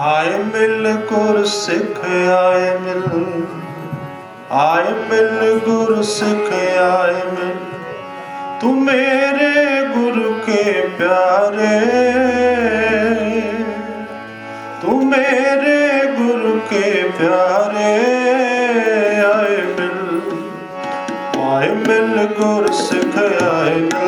ਆਏ ਮਿਲ ਗੁਰ ਸਿੱਖ, ਆਏ ਮਿਲ। ਆਏ ਮਿਲ ਗੁਰ ਸਿੱਖ, ਆਏ ਮਿਲ। ਤੂੰ ਮੇਰੇ ਗੁਰੂ ਕੇ ਪਿਆਰੇ। ਤੂੰ ਮੇਰੇ ਗੁਰੂ ਕੇ ਪਿਆਰੇ, ਆਏ ਮਿਲ। ਆਏ ਮਿਲ ਗੁਰ ਸਿੱਖ, ਆਏ ਮਿਲ।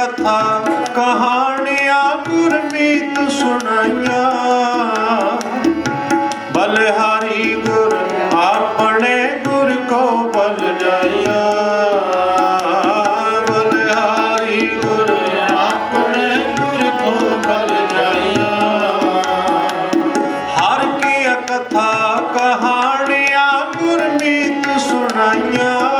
ਕਥਾ ਕਹਾਣੀਆਂ ਗੁਰਮੀਤ ਸੁਣਾਈਆਂ। ਬਲਹਾਰੀ ਗੁਰ ਆਪਣੇ ਗੁਰ ਕੋ ਬਲ ਜਾਇਆ ਬਲਹਾਰੀ ਗੁਰ ਆਪਣੇ ਗੁਰ ਕੋ ਬਲ ਜਾਇਆ ਹਰ ਕੀ ਕਥਾ ਕਹਾਣੀਆਂ ਗੁਰਮੀਤ ਸੁਣਾਈਆਂ।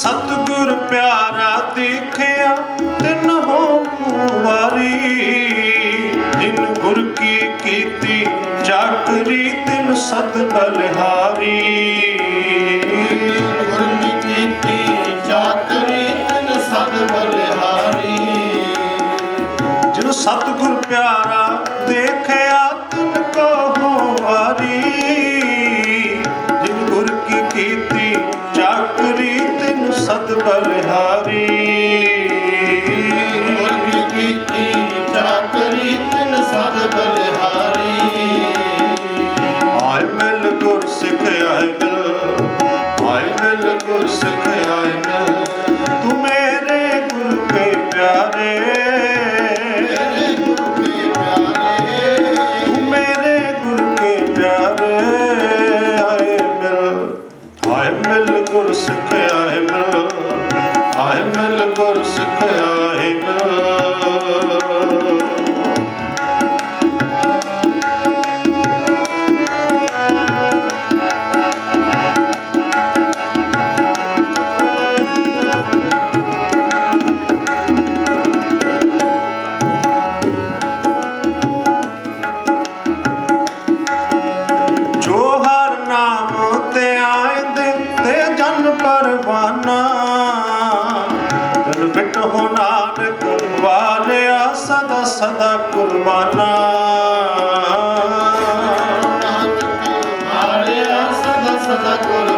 ਸਤਗੁਰ ਪਿਆਰਾ ਦੇਖਿਆ ਤਿੰਨ ਹੋ ਵਾਰੀ। ਜਿਨ ਗੁਰ ਕੀ ਕੀਤੀ ਚਾਕਰੀ ਤਿਨ ਸਤ ਬਲਹਾਰੀ ਗੁਰ ਕੀ ਕੀਤੀ ਚਾਕਰੀ ਤਿਨ ਸਤ ਬਲਹਾਰੀ ਜਿਨ ਸਤ ਹੋ ਨਾਨਕ ਵਾਰਿਆ ਸਦਾ ਸਦਾ ਕੁਰਬਾਨਾ। ਵਾਰਿਆ ਸਦਾ ਸਦਾ ਕੁਰਬਾਨਾ।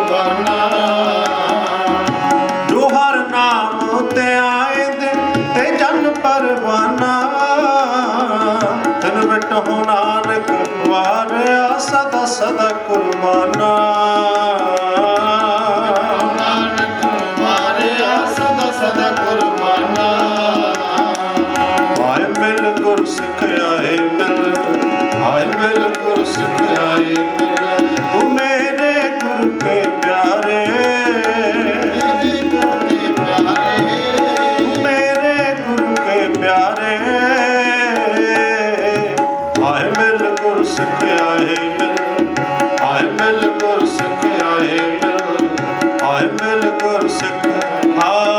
ਮਿਲ ਕਰ ਸਕਿਆ ਏ। ਮਿਲ ਆਏ ਮਿਲ ਕਰ ਸਕਿਆ